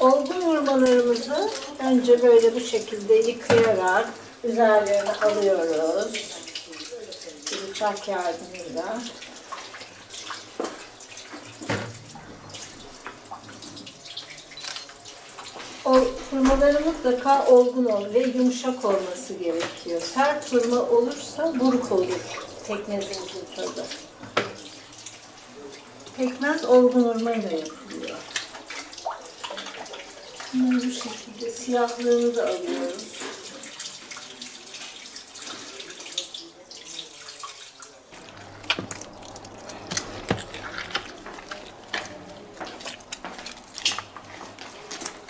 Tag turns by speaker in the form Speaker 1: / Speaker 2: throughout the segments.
Speaker 1: Olgun hurmalarımızı önce böyle bu şekilde yıkayarak üzerlerini alıyoruz. Bıçak yardımıyla. O hurmaların mutlaka olgun ol ve yumuşak olması gerekiyor. Sert hurma olursa buruk olur pekmezimizin tadı. Pekmez olgun hurmayla yapılıyor. Bunları bu şekilde siyahlığını da alıyoruz.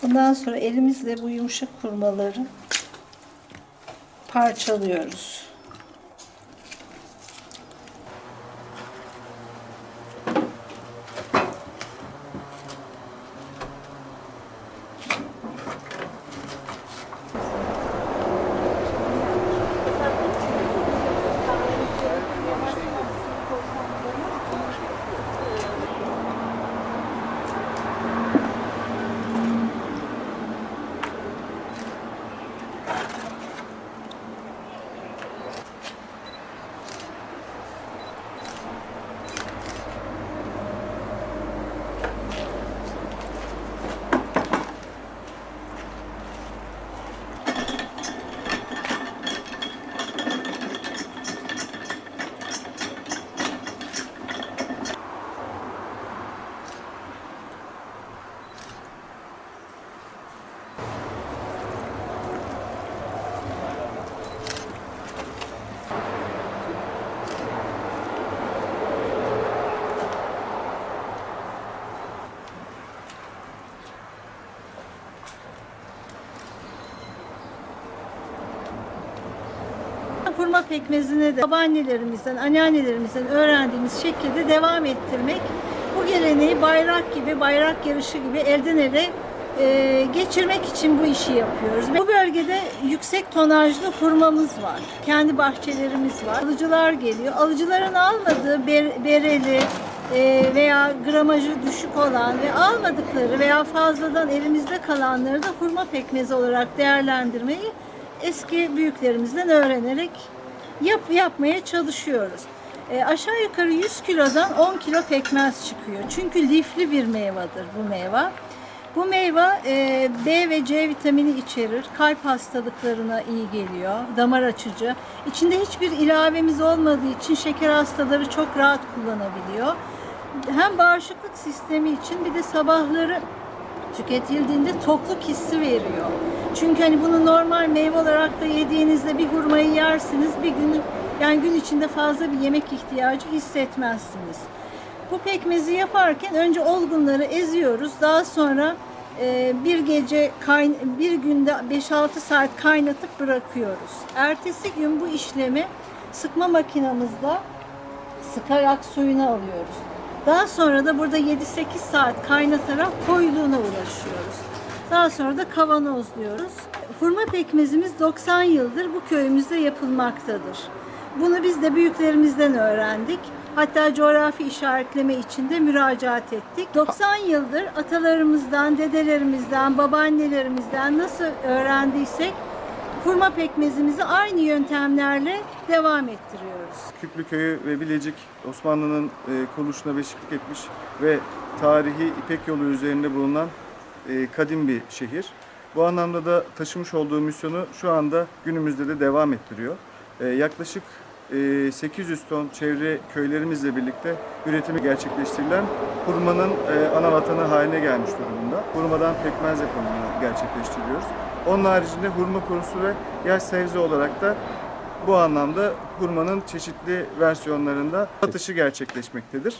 Speaker 1: Bundan sonra elimizle bu yumuşak hurmaları parçalıyoruz. Hurma pekmezine de babaannelerimizden, anneannelerimizden öğrendiğimiz şekilde devam ettirmek. Bu geleneği bayrak gibi, bayrak yarışı gibi elden ele e, geçirmek için bu işi yapıyoruz. Bu bölgede yüksek tonajlı hurmamız var. Kendi bahçelerimiz var. Alıcılar geliyor. Alıcıların almadığı ber- bereli e, veya gramajı düşük olan ve almadıkları veya fazladan elimizde kalanları da hurma pekmezi olarak değerlendirmeyi eski büyüklerimizden öğrenerek yap yapmaya çalışıyoruz. E, aşağı yukarı 100 kilodan 10 kilo pekmez çıkıyor. Çünkü lifli bir meyvedir bu meyve. Bu meyve e, B ve C vitamini içerir. Kalp hastalıklarına iyi geliyor. Damar açıcı. İçinde hiçbir ilavemiz olmadığı için şeker hastaları çok rahat kullanabiliyor. Hem bağışıklık sistemi için bir de sabahları tüketildiğinde tokluk hissi veriyor. Çünkü hani bunu normal meyve olarak da yediğinizde bir hurmayı yersiniz bir gün yani gün içinde fazla bir yemek ihtiyacı hissetmezsiniz. Bu pekmezi yaparken önce olgunları eziyoruz. Daha sonra e, bir gece bir günde 5-6 saat kaynatıp bırakıyoruz. Ertesi gün bu işlemi sıkma makinamızda sıkarak suyunu alıyoruz. Daha sonra da burada 7-8 saat kaynatarak koyuluğuna uğraşıyoruz. Daha sonra da kavanozluyoruz. Hurma pekmezimiz 90 yıldır bu köyümüzde yapılmaktadır. Bunu biz de büyüklerimizden öğrendik. Hatta coğrafi işaretleme için de müracaat ettik. 90 yıldır atalarımızdan, dedelerimizden, babaannelerimizden nasıl öğrendiysek hurma pekmezimizi aynı yöntemlerle devam ettiriyoruz.
Speaker 2: Küplü Köyü ve Bilecik Osmanlı'nın e, kuruluşuna beşiklik etmiş ve tarihi İpek yolu üzerinde bulunan kadim bir şehir. Bu anlamda da taşımış olduğu misyonu şu anda günümüzde de devam ettiriyor. E, yaklaşık e, 800 ton çevre köylerimizle birlikte üretimi gerçekleştirilen hurmanın e, ana vatanı haline gelmiş durumda. Hurmadan pekmez yapımını gerçekleştiriyoruz. Onun haricinde hurma kurusu ve yaş sebze olarak da bu anlamda hurmanın çeşitli versiyonlarında satışı gerçekleşmektedir.